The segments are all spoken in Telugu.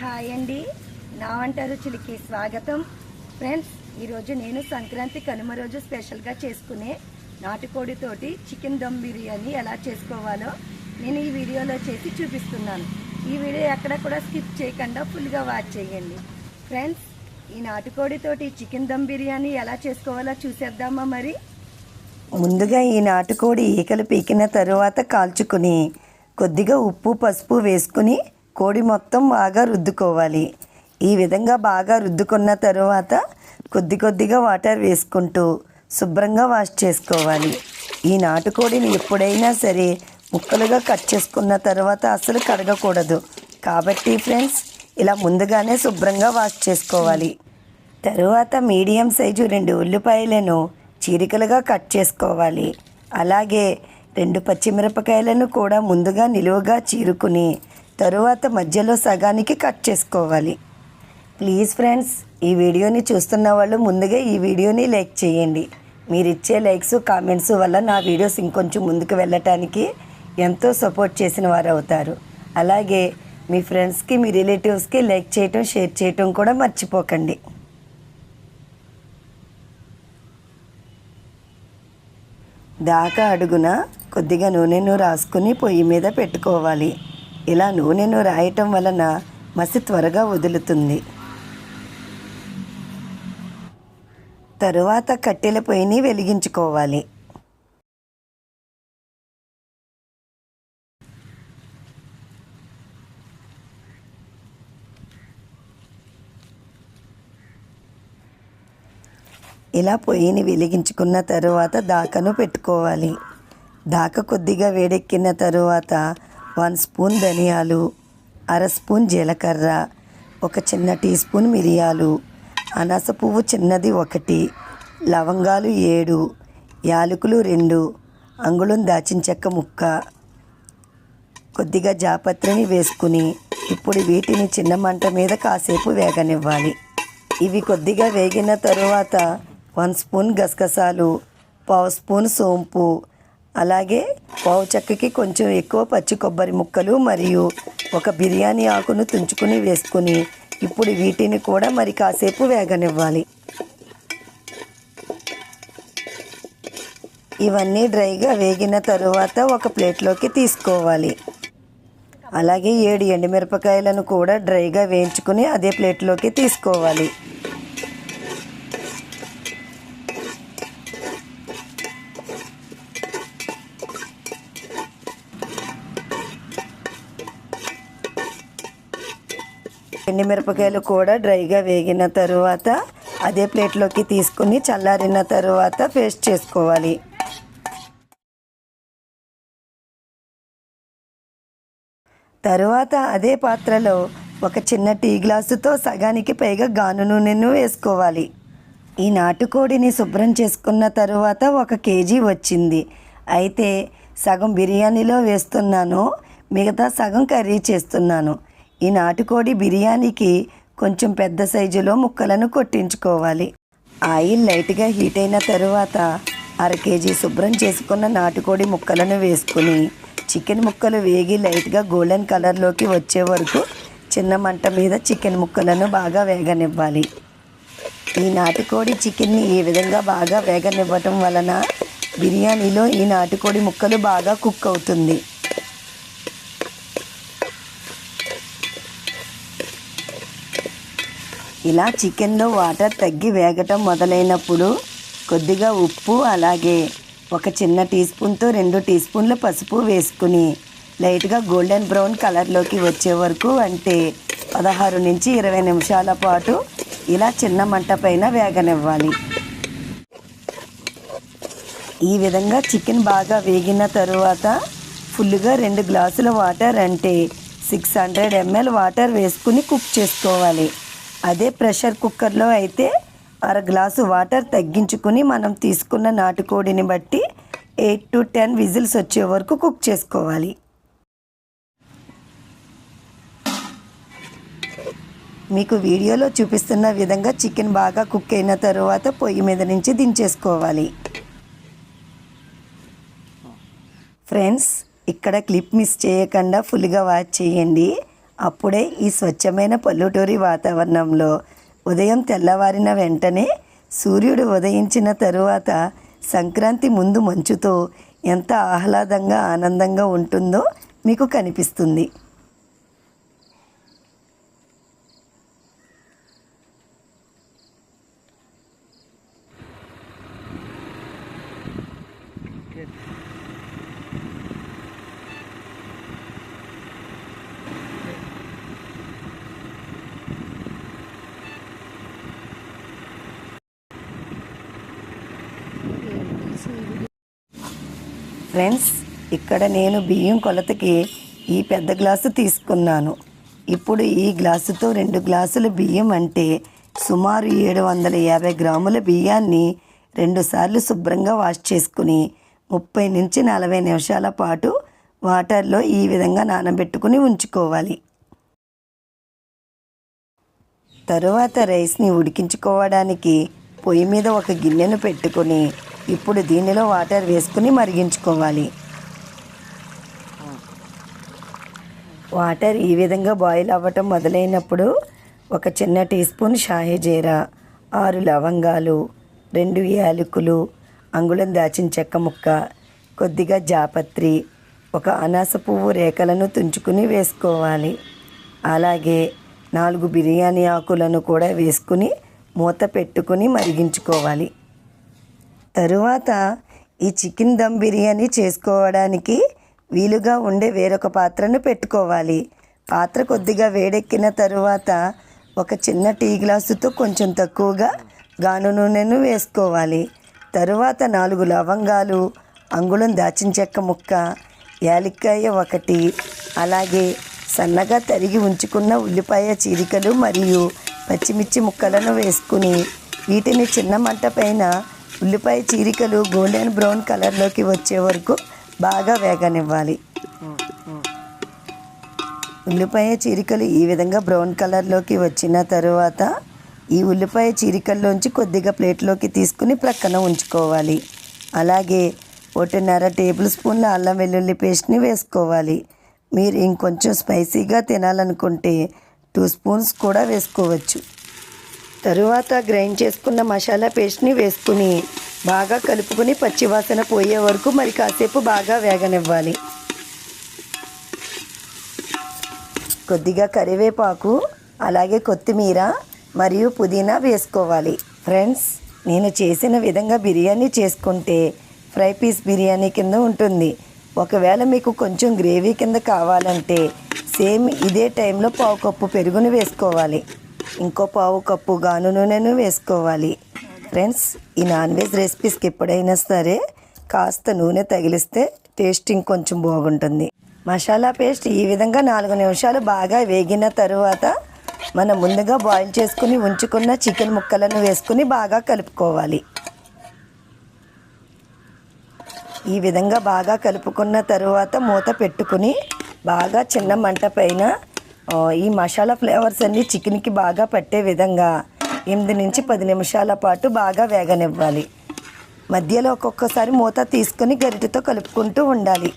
హాయ్ అండి. నా వంట రుచులకి స్వాగతం. ఫ్రెండ్స్ ఈరోజు నేను సంక్రాంతి కనుమ రోజు స్పెషల్గా చేసుకునే నాటుకోడితోటి చికెన్ దమ్ బిర్యానీ ఎలా చేసుకోవాలో నేను ఈ వీడియోలో చేసి చూపిస్తున్నాను. ఈ వీడియో ఎక్కడ కూడా స్కిప్ చేయకుండా ఫుల్గా వాచ్ చేయండి. ఫ్రెండ్స్ ఈ నాటుకోడితోటి చికెన్ దమ్ బిర్యానీ ఎలా చేసుకోవాలో చూసేద్దామా మరి? ముందుగా ఈ నాటుకోడి ఈకలు పీకిన తరువాత కాల్చుకుని కొద్దిగా ఉప్పు పసుపు వేసుకుని కోడి మొత్తం బాగా రుద్దుకోవాలి. ఈ విధంగా బాగా రుద్దుకున్న తరువాత కొద్ది కొద్దిగా వాటర్ వేసుకుంటూ శుభ్రంగా వాష్ చేసుకోవాలి. ఈ నాటుకోడిని ఎప్పుడైనా సరే ముక్కలుగా కట్ చేసుకున్న తర్వాత అసలు కడగకూడదు. కాబట్టి ఫ్రెండ్స్ ఇలా ముందుగానే శుభ్రంగా వాష్ చేసుకోవాలి. తరువాత మీడియం సైజు రెండు ఉల్లిపాయలను చీరికలుగా కట్ చేసుకోవాలి. అలాగే రెండు పచ్చిమిరపకాయలను కూడా ముందుగా నిలువుగా చీరుకుని తరువాత మధ్యలో సగానికి కట్ చేసుకోవాలి. ప్లీజ్ ఫ్రెండ్స్ ఈ వీడియోని చూస్తున్న వాళ్ళు ముందుగా ఈ వీడియోని లైక్ చేయండి. మీరు ఇచ్చే లైక్స్ కామెంట్స్ వల్ల నా వీడియోస్ ఇంకొంచెం ముందుకు వెళ్ళటానికి ఎంతో సపోర్ట్ చేసిన వారు అవుతారు అలాగే మీ ఫ్రెండ్స్కి మీ రిలేటివ్స్కి లైక్ చేయటం షేర్ చేయటం కూడా మర్చిపోకండి. దాకా అడుగున కొద్దిగా నూనెను రాసుకుని పొయ్యి మీద పెట్టుకోవాలి. ఇలా నూనెను రాయటం వలన మసి త్వరగా వదులుతుంది. తరువాత కట్టెల పొయ్యిని వెలిగించుకోవాలి. ఇలా పొయ్యిని వెలిగించుకున్న తరువాత దాకను పెట్టుకోవాలి. దాక కొద్దిగా వేడెక్కిన తరువాత వన్ స్పూన్ ధనియాలు అర స్పూన్ జీలకర్ర ఒక చిన్న టీ స్పూన్ మిరియాలు అనాస పువ్వు చిన్నది ఒకటి లవంగాలు ఏడు యాలకులు రెండు అంగుళం దాచిన చెక్క ముక్క. కొద్దిగా జాపత్రిని వేసుకుని ఇప్పుడు వీటిని చిన్న మంట మీద కాసేపు వేగనివ్వాలి. ఇవి కొద్దిగా వేగిన తరువాత వన్ స్పూన్ గసగసాలు పావు స్పూన్ సోంపు అలాగే పావు చెక్కకి కొంచెం ఎక్కువ పచ్చి కొబ్బరి ముక్కలు మరియు ఒక బిర్యానీ ఆకును తుంచుకుని వేసుకుని ఇప్పుడు వీటిని కూడా మరి కాసేపు వేగనివ్వాలి. ఇవన్నీ డ్రైగా వేగిన తరువాత ఒక ప్లేట్లోకి తీసుకోవాలి. అలాగే ఏడు ఎండుమిరపకాయలను కూడా డ్రైగా వేయించుకుని అదే ప్లేట్లోకి తీసుకోవాలి. ఎండుమిరపకాయలు కూడా డ్రైగా వేగిన తరువాత అదే ప్లేట్లోకి తీసుకుని చల్లారిన తరువాత పేస్ట్ చేసుకోవాలి. తరువాత అదే పాత్రలో ఒక చిన్న టీ గ్లాసుతో సగానికి పైగా గాను నూనెను వేసుకోవాలి. ఈ నాటుకోడిని శుభ్రం చేసుకున్న తరువాత ఒక కేజీ వచ్చింది. అయితే సగం బిర్యానీలో వేస్తున్నాను మిగతా సగం కర్రీ చేస్తున్నాను. ఈ నాటుకోడి బిర్యానీకి కొంచెం పెద్ద సైజులో ముక్కలను కొట్టించుకోవాలి. ఆయిల్ లైట్గా హీట్ అయిన తరువాత అర కేజీ శుభ్రం చేసుకున్న నాటుకోడి ముక్కలను వేసుకుని చికెన్ ముక్కలు వేగి లైట్గా గోల్డెన్ కలర్లోకి వచ్చే వరకు చిన్న మంట మీద చికెన్ ముక్కలను బాగా వేగనివ్వాలి. ఈ నాటుకోడి చికెన్ని ఈ విధంగా బాగా వేగనివ్వటం వలన బిర్యానీలో ఈ నాటుకోడి ముక్కలు బాగా కుక్ అవుతుంది. ఇలా చికెన్లో వాటర్ తగ్గి వేగటం మొదలైనప్పుడు కొద్దిగా ఉప్పు అలాగే ఒక చిన్న టీ స్పూన్తో రెండు టీ స్పూన్ల పసుపు వేసుకుని లైట్గా గోల్డెన్ బ్రౌన్ కలర్లోకి వచ్చే వరకు అంటే పదహారు నుంచి ఇరవై నిమిషాల పాటు ఇలా చిన్న మంట పైన వేగనివ్వాలి. ఈ విధంగా చికెన్ బాగా వేగిన తరువాత ఫుల్గా రెండు గ్లాసుల వాటర్ అంటే సిక్స్ హండ్రెడ్ ఎంఎల్ వాటర్ వేసుకుని కుక్ చేసుకోవాలి. అదే ప్రెషర్ కుక్కర్లో అయితే అర గ్లాసు వాటర్ తగ్గించుకుని మనం తీసుకున్న నాటుకోడిని బట్టి ఎయిట్ టు టెన్ విజిల్స్ వచ్చే వరకు కుక్ చేసుకోవాలి. మీకు వీడియోలో చూపిస్తున్న విధంగా చికెన్ బాగా కుక్ అయిన తర్వాత పొయ్యి మీద నుంచి దించేసుకోవాలి. ఫ్రెండ్స్ ఇక్కడ క్లిప్ మిస్ చేయకుండా ఫుల్గా వాచ్ చేయండి. అప్పుడే ఈ స్వచ్ఛమైన పల్లెటూరి వాతావరణంలో ఉదయం తెల్లవారిన వెంటనే సూర్యుడు ఉదయించిన తరువాత సంక్రాంతి ముందు మంచుతో ఎంత ఆహ్లాదంగా ఆనందంగా ఉంటుందో మీకు కనిపిస్తుంది. ఫ్రెండ్స్ ఇక్కడ నేను బియ్యం కొలతకి ఈ పెద్ద గ్లాసు తీసుకున్నాను. ఇప్పుడు ఈ గ్లాసుతో రెండు గ్లాసుల బియ్యం అంటే సుమారు ఏడు వందల యాభై గ్రాముల బియ్యాన్ని రెండుసార్లు శుభ్రంగా వాష్ చేసుకుని ముప్పై నుంచి నలభై నిమిషాల పాటు వాటర్లో ఈ విధంగా నానబెట్టుకుని ఉంచుకోవాలి. తరువాత రైస్ని ఉడికించుకోవడానికి పొయ్యి మీద ఒక గిన్నెను పెట్టుకొని ఇప్పుడు దీనిలో వాటర్ వేసుకుని మరిగించుకోవాలి. వాటర్ ఈ విధంగా బాయిల్ అవ్వటం మొదలైనప్పుడు ఒక చిన్న టీ స్పూన్ షాహిజీర ఆరు లవంగాలు రెండు యాలకులు అంగుళం దాచిన చెక్క ముక్క కొద్దిగా జాపత్రి ఒక అనాస పువ్వు రేఖలను తుంచుకుని వేసుకోవాలి. అలాగే నాలుగు బిర్యానీ ఆకులను కూడా వేసుకుని మూత పెట్టుకుని మరిగించుకోవాలి. తరువాత ఈ చికెన్ దమ్ బిర్యానీ చేసుకోవడానికి వీలుగా ఉండే వేరొక పాత్రను పెట్టుకోవాలి. పాత్ర కొద్దిగా వేడెక్కిన తరువాత ఒక చిన్న టీ గ్లాసుతో కొంచెం తక్కువగా గాను నూనెను వేసుకోవాలి. తరువాత నాలుగు లవంగాలు అంగుళం దాచిన చెక్క ముక్క యాలక్కాయ ఒకటి అలాగే సన్నగా తరిగి ఉంచుకున్న ఉల్లిపాయ చీరికలు మరియు పచ్చిమిర్చి ముక్కలను వేసుకుని వీటిని చిన్న మంట పైన ఉల్లిపాయ చీరికలు గోల్డెన్ బ్రౌన్ కలర్లోకి వచ్చే వరకు బాగా వేగనివ్వాలి. ఉల్లిపాయ చీరికలు ఈ విధంగా బ్రౌన్ కలర్లోకి వచ్చిన తరువాత ఈ ఉల్లిపాయ చీరికల్లోంచి కొద్దిగా ప్లేట్లోకి తీసుకుని ప్రక్కన ఉంచుకోవాలి. అలాగే ఒకటిన్నర టేబుల్ స్పూన్ల అల్లం వెల్లుల్లి పేస్ట్ని వేసుకోవాలి. మీరు ఇంకొంచెం స్పైసీగా తినాలనుకుంటే టూ స్పూన్స్ కూడా వేసుకోవచ్చు. తరువాత గ్రైండ్ చేసుకున్న మసాలా పేస్ట్ని వేసుకుని బాగా కలుపుకుని పచ్చివాసన పోయే వరకు మరి కాసేపు బాగా వేగనివ్వాలి. కొద్దిగా కరివేపాకు అలాగే కొత్తిమీర మరియు పుదీనా వేసుకోవాలి. ఫ్రెండ్స్ నేను చేసిన విధంగా బిర్యానీ చేసుకుంటే ఫ్రై పీస్ బిర్యానీ కింద ఉంటుంది. ఒకవేళ మీకు కొంచెం గ్రేవీ కింద కావాలంటే సేమ్ ఇదే టైంలో పావు కప్పు పెరుగును వేసుకోవాలి. ఇంకో పావు కప్పు గాను నూనెను వేసుకోవాలి. ఫ్రెండ్స్ ఈ నాన్ వెజ్ రెసిపీస్కి ఎప్పుడైనా సరే కాస్త నూనె తగిలిస్తే టేస్ట్ ఇంకొంచెం బాగుంటుంది. మసాలా పేస్ట్ ఈ విధంగా నాలుగు నిమిషాలు బాగా వేగిన తరువాత మనం ముందుగా బాయిల్ చేసుకుని ఉంచుకున్న చికెన్ ముక్కలను వేసుకుని బాగా కలుపుకోవాలి. ఈ విధంగా బాగా కలుపుకున్న తరువాత మూత పెట్టుకుని బాగా చిన్న మంట పైన ఈ మసాలా ఫ్లేవర్స్ అన్నీ చికెన్కి బాగా పట్టే విధంగా ఎనిమిది నుంచి పది నిమిషాల పాటు బాగా వేగనివ్వాలి. మధ్యలో ఒక్కొక్కసారి మూత తీసుకొని గరిటెతో కలుపుకుంటూ ఉండాలి.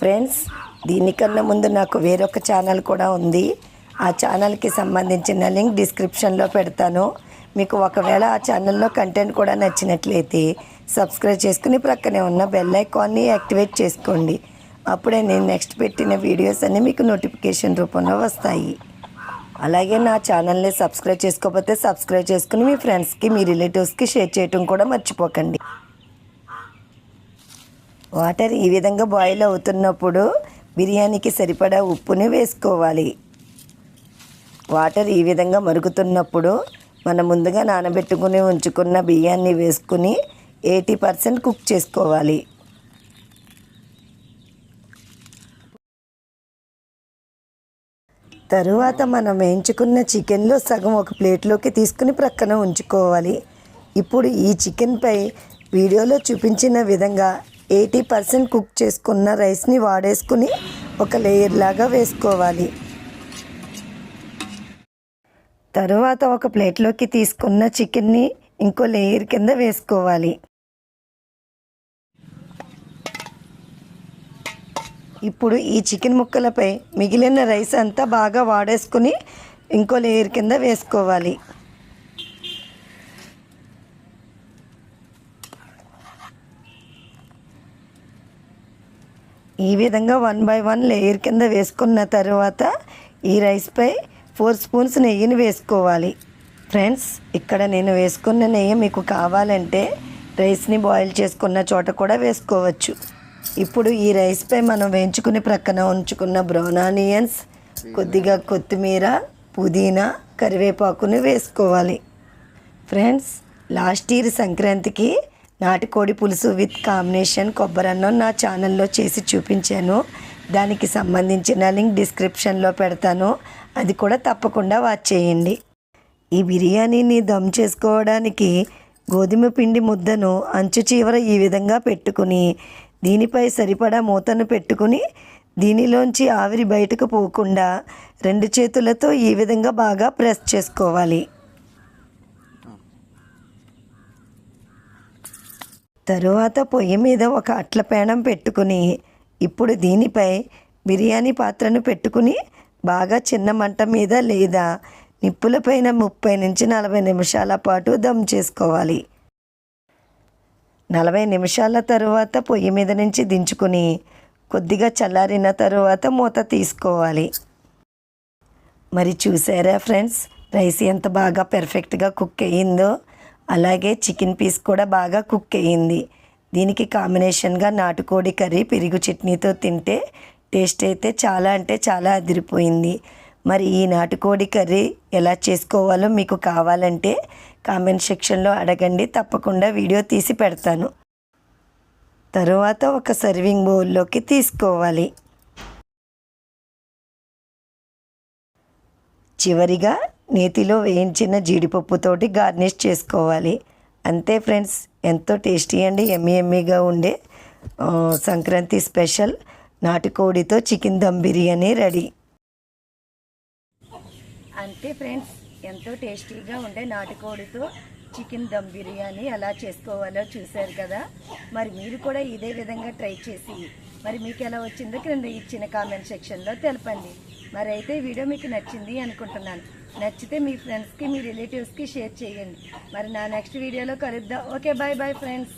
ఫ్రెండ్స్ దీనికన్నా ముందు నాకు వేరొక ఛానల్ కూడా ఉంది. ఆ ఛానల్కి సంబంధించిన లింక్ డిస్క్రిప్షన్లో పెడతాను. మీకు ఒకవేళ ఆ ఛానల్లో కంటెంట్ కూడా నచ్చినట్లయితే సబ్స్క్రైబ్ చేసుకుని ప్రక్కనే ఉన్న బెల్ ఐకాన్ని యాక్టివేట్ చేసుకోండి. అప్పుడే నేను నెక్స్ట్ పెట్టిన వీడియోస్ అన్నీ మీకు నోటిఫికేషన్ రూపంలో వస్తాయి. అలాగే నా ఛానల్ని సబ్స్క్రైబ్ చేసుకోకపోతే సబ్స్క్రైబ్ చేసుకుని మీ ఫ్రెండ్స్కి మీ రిలేటివ్స్కి షేర్ చేయటం కూడా మర్చిపోకండి. వాటర్ ఈ విధంగా బాయిల్ అవుతున్నప్పుడు బిర్యానీకి సరిపడా ఉప్పుని వేసుకోవాలి. వాటర్ ఈ విధంగా మరుగుతున్నప్పుడు మనం ముందుగా నానబెట్టుకుని ఉంచుకున్న బియ్యాన్ని వేసుకుని ఎయిటీ పర్సెంట్ కుక్ చేసుకోవాలి. తరువాత మనం వేయించుకున్న చికెన్లో సగం ఒక ప్లేట్లోకి తీసుకుని ప్రక్కన ఉంచుకోవాలి. ఇప్పుడు ఈ చికెన్పై వీడియోలో చూపించిన విధంగా ఎయిటీ పర్సెంట్ కుక్ చేసుకున్న రైస్ని వాడేసుకుని ఒక లేయర్ లాగా వేసుకోవాలి. తరువాత ఒక ప్లేట్లోకి తీసుకున్న చికెన్ని ఇంకో లేయర్ కింద వేసుకోవాలి. ఇప్పుడు ఈ చికెన్ ముక్కలపై మిగిలిన రైస్ అంతా బాగా వాడేసుకుని ఇంకో లేయర్ కింద వేసుకోవాలి. ఈ విధంగా వన్ బై వన్ లేయర్ కింద వేసుకున్న తర్వాత ఈ రైస్పై ఫోర్ స్పూన్స్ నెయ్యిని వేసుకోవాలి. ఫ్రెండ్స్ ఇక్కడ నేను వేసుకున్న నెయ్యి మీకు కావాలంటే రైస్ని బాయిల్ చేసుకున్న చోట కూడా వేసుకోవచ్చు. ఇప్పుడు ఈ రైస్పై మనం వేయించుకుని ప్రక్కన ఉంచుకున్న బ్రౌన్ ఆనియన్స్ కొద్దిగా కొత్తిమీర పుదీనా కరివేపాకుని వేసుకోవాలి. ఫ్రెండ్స్ లాస్ట్ ఇయర్ సంక్రాంతికి నాటుకోడి పులుసు విత్ కాంబినేషన్ కొబ్బరన్నం నా ఛానల్లో చేసి చూపించాను. దానికి సంబంధించిన లింక్ డిస్క్రిప్షన్లో పెడతాను. అది కూడా తప్పకుండా వాచ్ చేయండి. ఈ బిర్యానీని దమ్ చేసుకోవడానికి గోధుమ పిండి ముద్దను అంచు చివర ఈ విధంగా పెట్టుకుని దీనిపై సరిపడా మూతను పెట్టుకుని దీనిలోంచి ఆవిరి బయటకు పోకుండా రెండు చేతులతో ఈ విధంగా బాగా ప్రెస్ చేసుకోవాలి. తరువాత పొయ్యి మీద ఒక అట్ల పేణం పెట్టుకుని ఇప్పుడు దీనిపై బిర్యానీ పాత్రను పెట్టుకుని బాగా చిన్న మంట మీద లేదా నిప్పుల పైన ముప్పై నుంచి నలభై నిమిషాల పాటు దమ్ చేసుకోవాలి. నలభై నిమిషాల తరువాత పొయ్యి మీద నుంచి దించుకుని కొద్దిగా చల్లారిన తరువాత మూత తీసుకోవాలి. మరి చూసారా ఫ్రెండ్స్ రైస్ ఎంత బాగా పెర్ఫెక్ట్గా కుక్ అయ్యిందో? అలాగే చికెన్ పీస్ కూడా బాగా కుక్ అయ్యింది. దీనికి కాంబినేషన్గా నాటుకోడి కర్రీ పెరుగు చట్నీతో తింటే టేస్ట్ అయితే చాలా అంటే చాలా అదిరిపోయింది. మరి ఈ నాటుకోడి కర్రీ ఎలా చేసుకోవాలో మీకు కావాలంటే కామెంట్ సెక్షన్లో అడగండి. తప్పకుండా వీడియో తీసి పెడతాను. తరువాత ఒక సర్వింగ్ బౌల్లోకి తీసుకోవాలి. చివరిగా నేతిలో వేయించిన జీడిపప్పుతోటి గార్నిష్ చేసుకోవాలి. అంతే ఫ్రెండ్స్ ఎంతో టేస్టీ అండి ఎమ్మి ఎమ్మిగా ఉండే సంక్రాంతి స్పెషల్ నాటుకోడితో చికెన్ దమ్ బిర్యానీ రెడీ. అంతే ఫ్రెండ్స్ ఎంతో టేస్టీగా ఉండే నాటుకోడితో చికెన్ దమ్ బిర్యానీ ఎలా చేసుకోవాలో చూశారు కదా. మరి మీరు కూడా ఇదే విధంగా ట్రై చేసి మరి మీకు ఎలా వచ్చిందో క్రింద ఇచ్చిన కామెంట్ సెక్షన్లో తెలపండి. మరి అయితే వీడియో మీకు నచ్చింది అనుకుంటున్నాను. నచ్చితే మీ ఫ్రెండ్స్కి మీ రిలేటివ్స్కి షేర్ చేయండి. మరి నా నెక్స్ట్ వీడియోలో కలుద్దాం. Okay bye bye friends